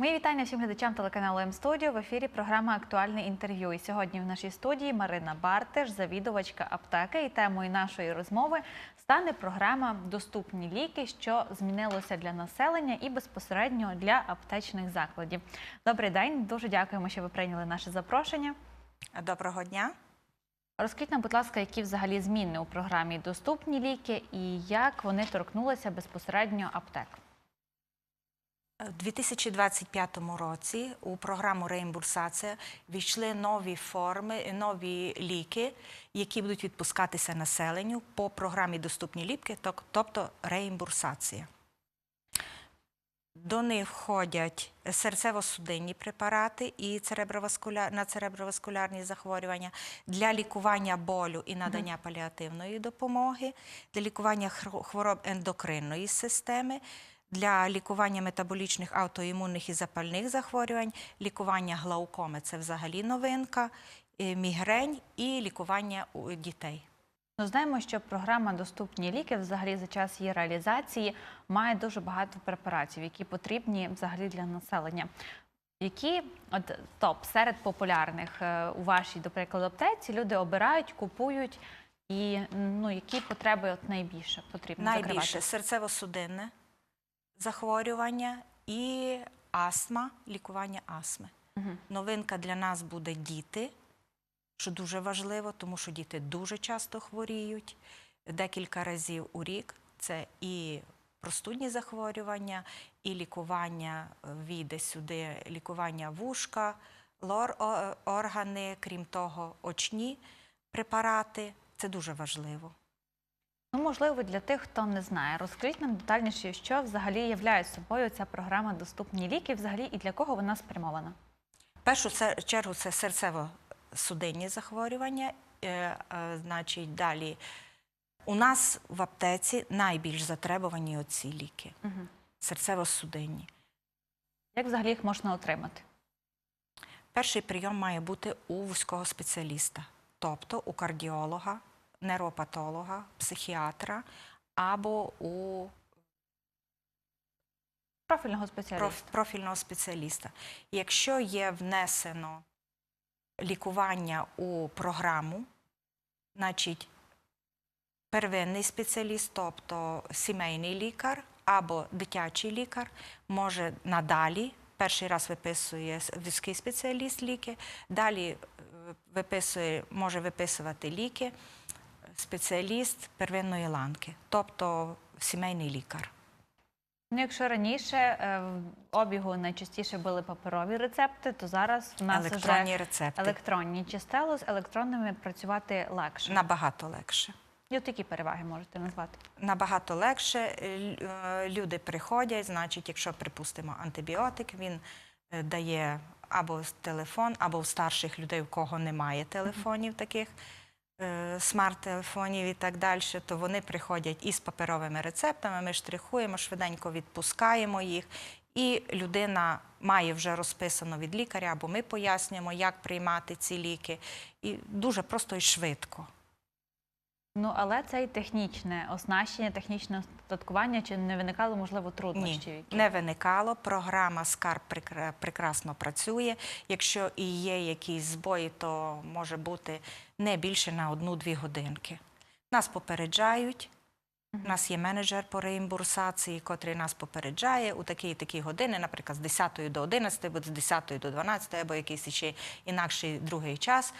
Мої вітання всім глядачам телеканалу М-студіо. В ефірі програма Актуальне інтерв'ю. І сьогодні в нашій студії Марина Бартеш, завідувачка аптеки. І темою нашої розмови стане програма Доступні ліки, що змінилося для населення і безпосередньо для аптечних закладів. Добрий день, дуже дякуємо, що ви прийняли наше запрошення. Доброго дня. Розкажіть нам, будь ласка, які взагалі зміни у програмі Доступні ліки і як вони торкнулися безпосередньо аптек. У 2025 році у програму реімбурсація війшли нові форми, нові ліки, які будуть відпускатися населенню по програмі Доступні ліки, тобто реімбурсація. До них входять серцево-судинні препарати і на цереброваскулярні захворювання для лікування болю і надання паліативної допомоги, для лікування хвороб ендокринної системи, для лікування метаболічних аутоімунних і запальних захворювань, лікування глаукоми це взагалі новинка, е, мігрень і лікування у дітей. Ну, знаємо, що програма Доступні ліки взагалі за час її реалізації має дуже багато препаратів, які потрібні взагалі для населення. Які от топ серед популярних е, у вашій, до прикладу, аптеці люди обирають, купують, і ну які потреби от найбільше потрібно Найбільше серцево-судинне захворювання і астма, лікування астми. Мгм. Новинка для нас буде діти, що дуже важливо, тому що діти дуже часто хворіють декілька разів у рік. Це і простудні захворювання, і лікування е, війде сюди, лікування вушка, лор органи, крім того, очні препарати. Це дуже важливо. Ну, можливо, для тих, хто не знає, розкажіть нам детальніше, що взагалі являє собою ця програма Доступні ліки, взагалі і для кого вона спрямована. В першу чергу це серцево-судинні захворювання. Е, е, значить, далі у нас в аптеці найбільш затребувані оці ліки Угу. серцево-судинні. Як взагалі їх можна отримати? Перший прийом має бути у вузького спеціаліста, тобто у кардіолога, нейропатолога, психіатра або у Профільного спеціаліста. профільного спеціаліста. Якщо є внесено лікування у програму, значить первинний спеціаліст, тобто сімейний лікар або дитячий лікар, може надалі. Перший раз виписує вузький спеціаліст ліки, далі е, виписує, може виписувати ліки спеціаліст первинної ланки, тобто сімейний лікар. Ну, якщо раніше е, в обігу найчастіше були паперові рецепти, то зараз в нас Електронні вже рецепти. електронні. Чи стало з електронними працювати легше? Набагато легше. І от які переваги можете назвати? Набагато легше. Е, лю- Люди приходять, значить, якщо припустимо антибіотик, він е, дає або телефон, або в старших людей, у кого немає телефонів таких, смарт-телефонів і так далі, то вони приходять із паперовими рецептами, ми штрихуємо, швиденько відпускаємо їх. І людина має вже розписано від лікаря, або ми пояснюємо, як приймати ці ліки. І дуже просто і швидко. Ну але це і технічне оснащення, технічне остаткування, чи не виникало можливо труднощів? Ні, не виникало. Програма Скарб прекрасно працює. Якщо і є якісь збої, то може бути не більше на одну-дві годинки. Нас попереджають. У нас є менеджер по реімбурсації, котрий нас попереджає у такі і такі години, наприклад, з 10 до 11, або з 10 до 12, або якийсь ще інакший другий час.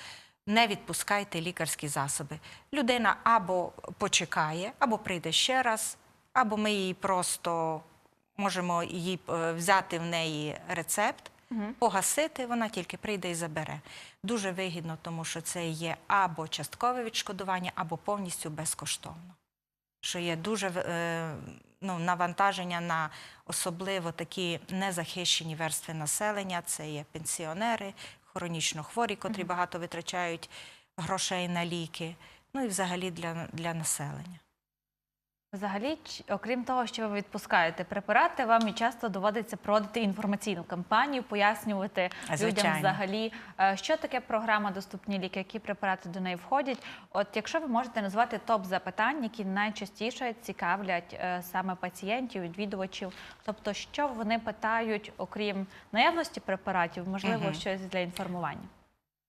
Не відпускайте лікарські засоби. Людина або почекає, або прийде ще раз, або ми її просто можемо її е, взяти в неї рецепт, погасити, вона тільки прийде і забере. Дуже вигідно, тому що це є або часткове відшкодування, або повністю безкоштовно. Що є дуже е, ну, навантаження на особливо такі незахищені верстви населення. Це є пенсіонери, хронічно хворі, котрі багато витрачають грошей на ліки, ну і взагалі для, для населення. Взагалі, окрім того, що ви відпускаєте препарати, вам і часто доводиться проводити інформаційну кампанію, пояснювати людям взагалі, е, що таке програма Доступні ліки, які препарати до неї входять. От якщо ви можете назвати топ запитань, які найчастіше цікавлять е, саме пацієнтів, відвідувачів, тобто, що вони питають, окрім наявності препаратів, можливо, Мгм. щось для інформування.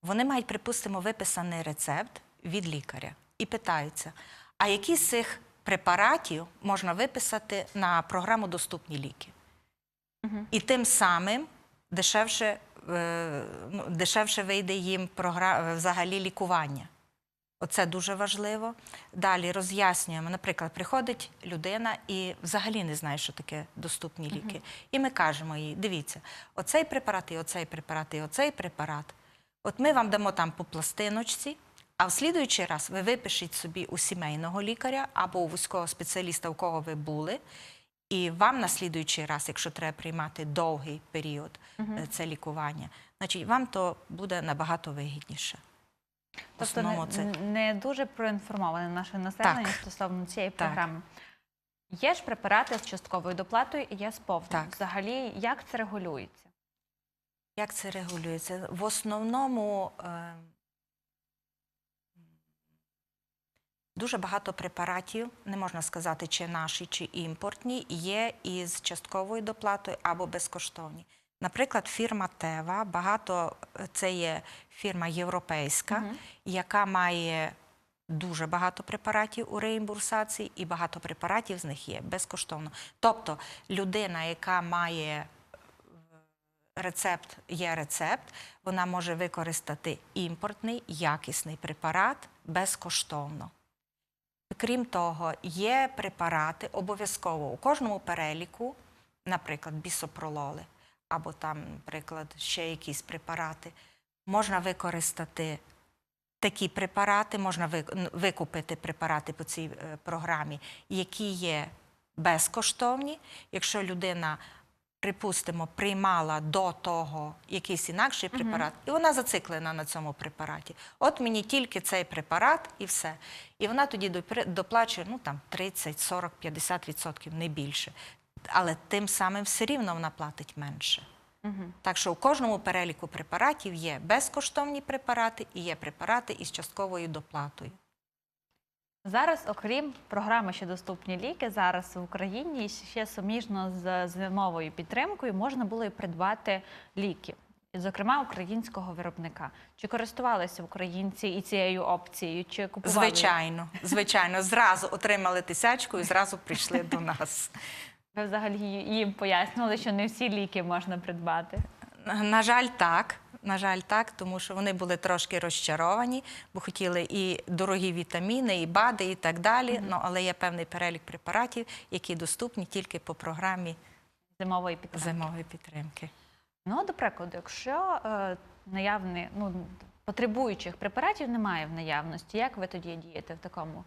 Вони мають, припустимо, виписаний рецепт від лікаря і питаються, а які з цих препаратів можна виписати на програму Доступні ліки? І тим самим дешевше, е, ну, дешевше вийде їм програ... взагалі лікування. Оце дуже важливо. Далі роз'яснюємо. Наприклад, приходить людина і взагалі не знає, що таке доступні ліки. І ми кажемо їй: дивіться, оцей препарат, і оцей препарат, і оцей препарат. От ми вам дамо там по пластиночці, а в слідуючий раз ви випишіть собі у сімейного лікаря або у вузького спеціаліста, у кого ви були, і вам на слідуючий раз, якщо треба приймати довгий період е, це лікування, значить вам то буде набагато вигідніше. Тобто основному не, це не дуже проінформоване наше населення Так. стосовно цієї Так. програми. Є ж препарати з частковою доплатою і є з повною. Взагалі, як це регулюється? як це регулюється? В основному е, дуже багато препаратів, не можна сказати, чи наші, чи імпортні, є із частковою доплатою або безкоштовні. Наприклад, фірма Тева, багато е, це є фірма європейська, яка яка має дуже багато препаратів у реімбурсації, і багато препаратів з них є безкоштовно. Тобто людина, яка має е, рецепт, є рецепт, вона може використати імпортний якісний препарат безкоштовно. Крім того, є препарати обов'язково у кожному переліку, наприклад, бісопрололи, або там, наприклад, ще якісь препарати. Можна використати такі препарати, можна викупити препарати по цій е, програмі, які є безкоштовні. Якщо людина, припустимо, приймала до того якийсь інакший препарат, і вона зациклена на цьому препараті. От мені тільки цей препарат і все. І вона тоді доплачує ну, там, 30, 40, 50 відсотків, не більше. Але тим самим все рівно вона платить менше. Угу. Так що у кожному переліку препаратів є безкоштовні препарати і є препарати із частковою доплатою. Зараз, окрім програми, що доступні ліки, зараз в Україні ще суміжно з зимовою підтримкою можна було і придбати ліки, зокрема українського виробника. Чи користувалися українці і цією опцією? Чи купували? Звичайно, звичайно, зразу отримали тисячку і зразу прийшли до нас. Ви взагалі їм пояснювали, що не всі ліки можна придбати. На жаль, так. На жаль, так, тому що вони були трошки розчаровані, бо хотіли і дорогі вітаміни, і БАДи, і так далі. Ну, але є певний перелік препаратів, які доступні тільки по програмі Зимової підтримки. зимової підтримки. Ну, до прикладу, якщо е, наявний, ну, потребуючих препаратів немає в наявності, як ви тоді дієте в такому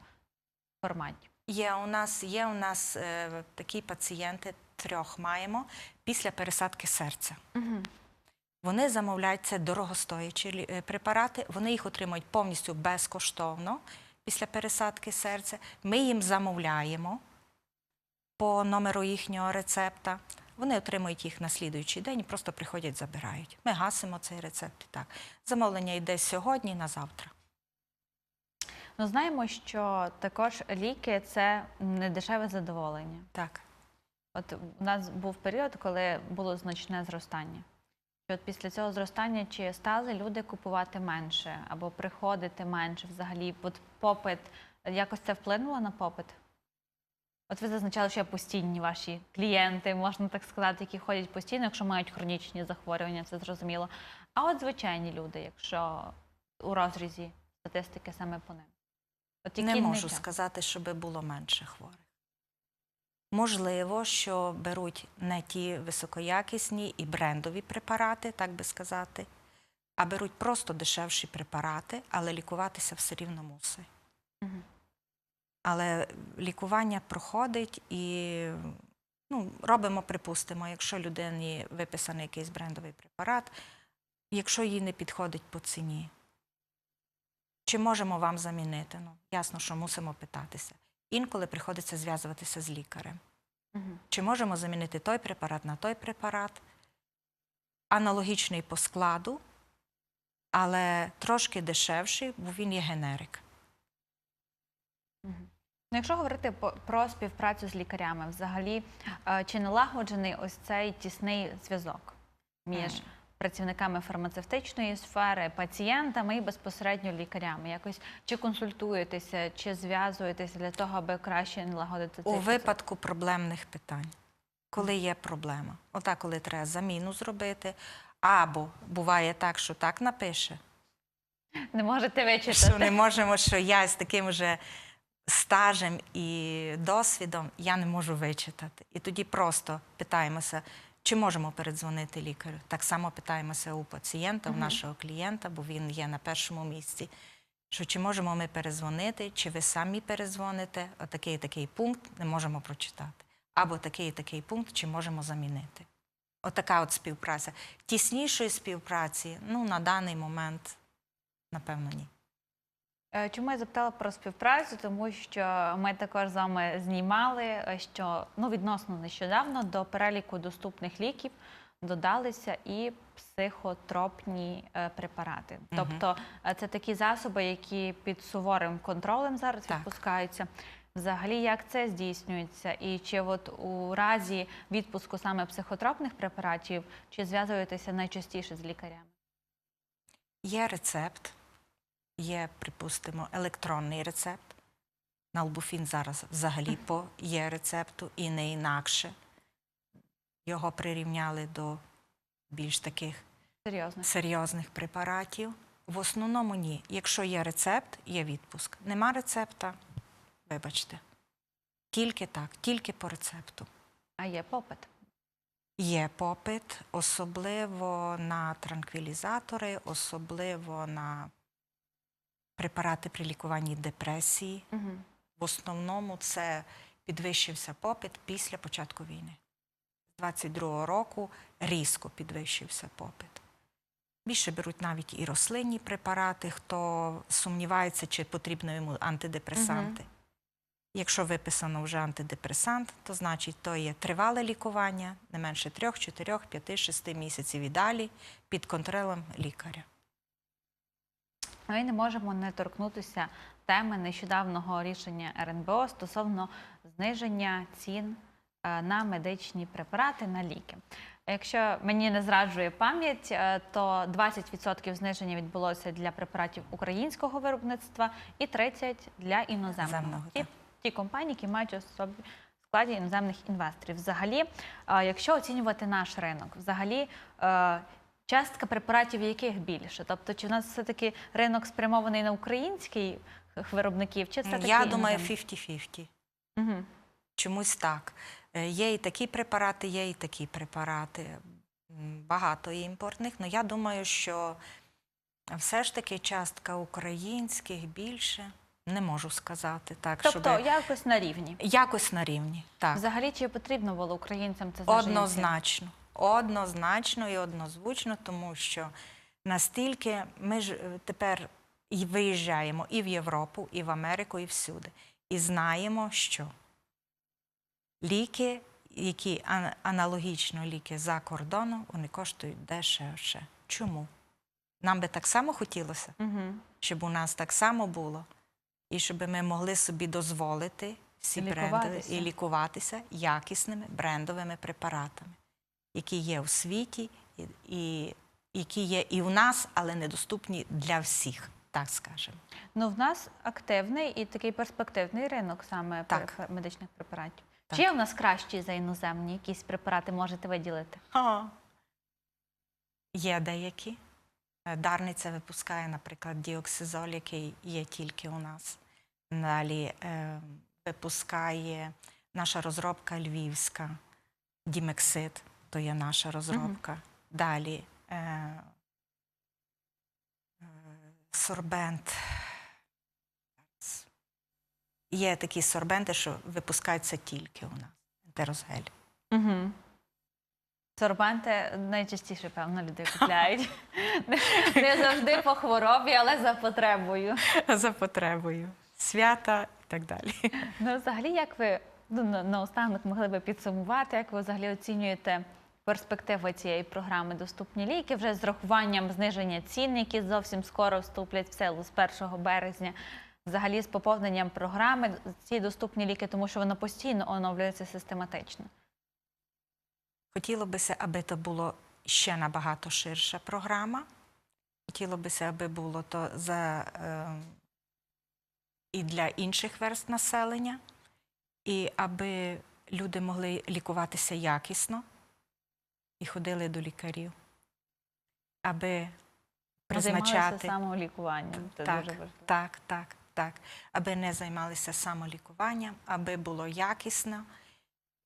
форматі? Є у нас, є у нас е, такі пацієнти, трьох маємо, після пересадки серця. Угу. Вони замовляють це дорогостоячі е, препарати, вони їх отримують повністю безкоштовно після пересадки серця. Ми їм замовляємо по номеру їхнього рецепта. Вони отримують їх на слідуючий день і просто приходять, забирають. Ми гасимо цей рецепт. Так. Замовлення йде сьогодні на завтра. Ну, знаємо, що також ліки це недешеве задоволення. Так. От у нас був період, коли було значне зростання. От після цього зростання чи стали люди купувати менше або приходити менше взагалі? От попит якось це вплинуло на попит? От ви зазначали, що є постійні ваші клієнти, можна так сказати, які ходять постійно, якщо мають хронічні захворювання, це зрозуміло. А от звичайні люди, якщо у розрізі статистики саме по ним. От Не можу сказати, щоб було менше хворих. Можливо, що беруть не ті високоякісні і брендові препарати, так би сказати, а беруть просто дешевші препарати, але лікуватися все рівно мусить. Мгм. Але лікування проходить і ну, робимо, припустимо, якщо людині виписаний якийсь брендовий препарат, якщо їй не підходить по ціні, чи можемо вам замінити? Ну, ясно, що мусимо питатися. Інколи приходиться зв'язуватися з лікарем. Мгм. Чи можемо замінити той препарат на той препарат? Аналогічний по складу, але трошки дешевший, бо він є генерик. Мгм. Ну, якщо говорити про співпрацю з лікарями, взагалі е, чи налагоджений ось цей тісний зв'язок між Мгм. Працівниками фармацевтичної сфери, пацієнтами і безпосередньо лікарями? Якось чи консультуєтеся, чи зв'язуєтеся для того, аби краще налагодити цей У процес? випадку проблемних питань, коли є проблема, отак, коли треба заміну зробити, або буває так, що так напише, Не можете вичитати. що не можемо, що я з таким вже стажем і досвідом я не можу вичитати. І тоді просто питаємося, чи можемо передзвонити лікарю. Так само питаємося у пацієнта, у нашого клієнта, бо він є на першому місці. Що чи можемо ми перезвонити, чи ви самі перезвоните, отакий такий пункт не можемо прочитати. Або такий такий пункт, чи можемо замінити. Отака от співпраця. Тіснішої співпраці, ну, на даний момент, напевно, ні. Е, Чому я запитала про співпрацю? Тому що ми також з вами знімали, е, що ну відносно нещодавно до переліку доступних ліків додалися і психотропні е, препарати. Мгм. Тобто це такі засоби, які під суворим контролем зараз Так. відпускаються. Взагалі, як це здійснюється, і чи от у разі відпуску саме психотропних препаратів, чи зв'язуєтеся найчастіше з лікарями? Є рецепт, є, припустимо, електронний рецепт. Налбуфін зараз взагалі по є рецепту і не інакше. Його прирівняли до більш таких Серйозно. серйозних препаратів. В основному ні. Якщо є рецепт, є відпуск. Нема рецепта, вибачте. Тільки так, тільки по рецепту. А є попит. Є попит, особливо на транквілізатори, особливо на препарати при лікуванні депресії. Угу. В основному це підвищився попит після початку війни. З 22-го року різко підвищився попит. Більше беруть навіть і рослинні препарати, хто сумнівається, чи потрібно йому антидепресанти. Якщо виписано вже антидепресант, то значить то є тривале лікування, не менше 3, 4, 5, 6 місяців і далі під контролем лікаря. Ми не можемо не торкнутися теми нещодавнього рішення РНБО стосовно зниження цін е, на медичні препарати на ліки. Якщо мені не зраджує пам'ять, е, то 20% зниження відбулося для препаратів українського виробництва і 30% для іноземного. Іноземного, Ті, ті компанії, які мають у собі в складі іноземних інвесторів. Взагалі, е, якщо оцінювати наш ринок, взагалі. Частка препаратів яких більше? Тобто, чи в нас все-таки ринок спрямований на український виробників, чи це Я думаю, іноземний? 50-50. Мгм. Чомусь так. Е, Є і такі препарати, є і такі препарати. Багато є імпортних, але я думаю, що все ж таки частка українських більше не можу сказати. Так, Тобто щоб якось на рівні. якось на рівні. Так. Взагалі, чи потрібно було українцям це цін? Однозначно. Однозначно і однозвучно, тому що настільки ми ж е, тепер і виїжджаємо і в Європу, і в Америку, і всюди. І знаємо, що ліки, які аналогічно ліки за кордоном, вони коштують дешевше. Чому? Нам би так само хотілося, щоб у нас так само було, і щоб ми могли собі дозволити всі бренди і лікуватися якісними брендовими препаратами, які є у світі, і, які є і у нас, але недоступні для всіх, так скажемо. Ну, в нас активний і такий перспективний ринок саме Так. медичних препаратів. Так. Чи є в нас кращі за іноземні якісь препарати можете виділити? Є деякі. Е, Дарниця випускає, наприклад, діоксизоль, який є тільки у нас. Далі е, випускає наша розробка львівська, Дімексид, то є наша розробка. Далі е, е, сорбент. Є такі сорбенти, що випускаються тільки у нас. Ентерозгель. Угу. Сорбанти найчастіше, певно, люди купляють. Не- завжди по хворобі, але за потребою. за потребою. Свята і так далі. Ну, взагалі, як ви ну, на- наостанок могли би підсумувати, як ви взагалі оцінюєте перспективи цієї програми Доступні ліки вже з рахуванням зниження цін, які зовсім скоро вступлять в силу з 1 березня, взагалі з поповненням програми ці доступні ліки, тому що вона постійно оновлюється систематично. Хотіло бися, аби це було ще набагато ширша програма. Хотіло бися, аби було то за, е, і для інших верст населення, і аби люди могли лікуватися якісно і ходили до лікарів, аби призначати. самолікуванням. Це Так, дуже важливо. так, так, так. Аби не займалися самолікуванням, аби було якісне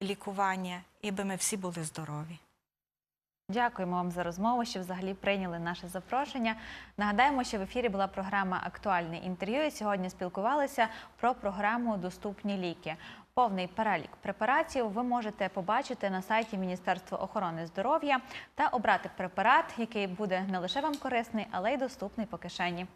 лікування, і аби ми всі були здорові. Дякуємо вам за розмову, що взагалі прийняли наше запрошення. Нагадаємо, що в ефірі була програма Актуальне інтерв'ю. І сьогодні спілкувалися про програму Доступні ліки. Повний перелік препаратів ви можете побачити на сайті Міністерства охорони здоров'я та обрати препарат, який буде не лише вам корисний, але й доступний по кишені.